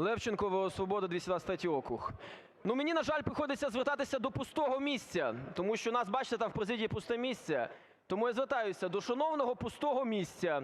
Левченко, "Свобода", 223 округ. Ну, мені, на жаль, приходиться звертатися до пустого місця, тому що нас, бачите, там в президії пусте місце. Тому я звертаюся до шановного пустого місця.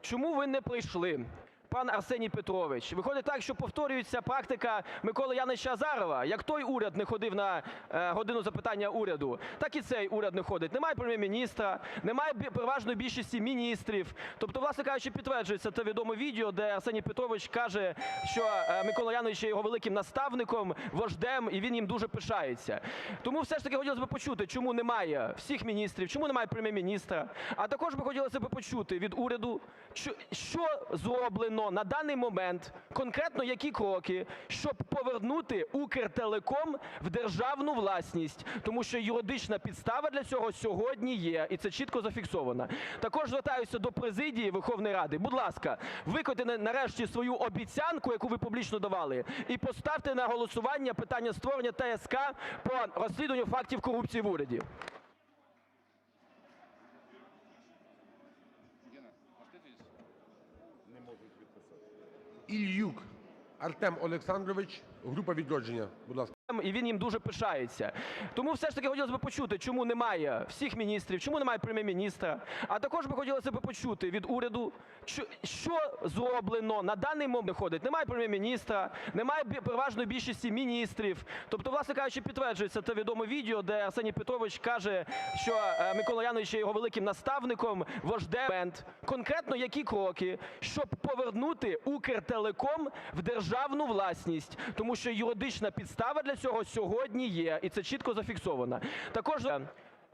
Чому ви не прийшли, пан Арсеній Петрович? Виходить так, що повторюється практика Миколи Яновича Азарова. Як той уряд не ходив на е, "годину запитання Уряду", так і цей уряд не ходить. Немає Прем'єр-міністра, немає переважної більшості міністрів. Тобто, власне кажучи, підтверджується те відоме відео, де Арсеній Петрович каже, що е, Микола Янович є його великим наставником, вождем, і він їм дуже пишається. Тому все ж таки хотілося б почути, чому немає всіх міністрів, чому немає Прем'єр-міністра. А також би хотілося б почути від уряду, що, що зроблено на даний момент, конкретно які кроки, щоб повернути Укртелеком в державну власність, тому що юридична підстава для цього сьогодні є, і це чітко зафіксовано. Також звертаюся до президії Верховної Ради. Будь ласка, виконайте нарешті свою обіцянку, яку ви публічно давали, і поставте на голосування питання створення ТСК по розслідуванню фактів корупції в уряді. Ільюк Артем Олександрович, група "Відродження". І він їм дуже пишається. Тому все ж таки хотілося б почути, чому немає всіх міністрів, чому немає Прем'єр-міністра. А також би хотілося б почути від уряду, що, зроблено на даний момент не ходить. Немає Прем'єр-міністра, немає переважної більшості міністрів. Тобто, власне кажучи, підтверджується те відоме відео, де Арсеній Петрович каже, що е, Микола Янович є його великим наставником, вождем. Конкретно які кроки, щоб повернути Укртелеком в державну власність, тому що юридична підстава для цього сьогодні є, і це чітко зафіксовано. Також е,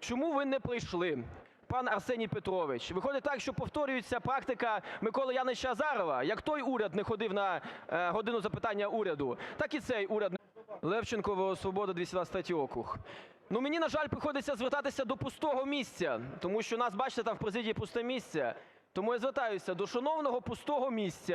чому ви не прийшли? Пан Арсеній Петрович, виходить так, що повторюється практика Миколи Яновича Азарова. Як той уряд не ходив на е, "годину запитання Уряду", так і цей уряд. Левченко, "Свобода", 223 округ. Ну, мені, на жаль, приходиться звертатися до пустого місця, тому що нас, бачите, там в президії пусте місце. Тому я звертаюся до шановного пустого місця.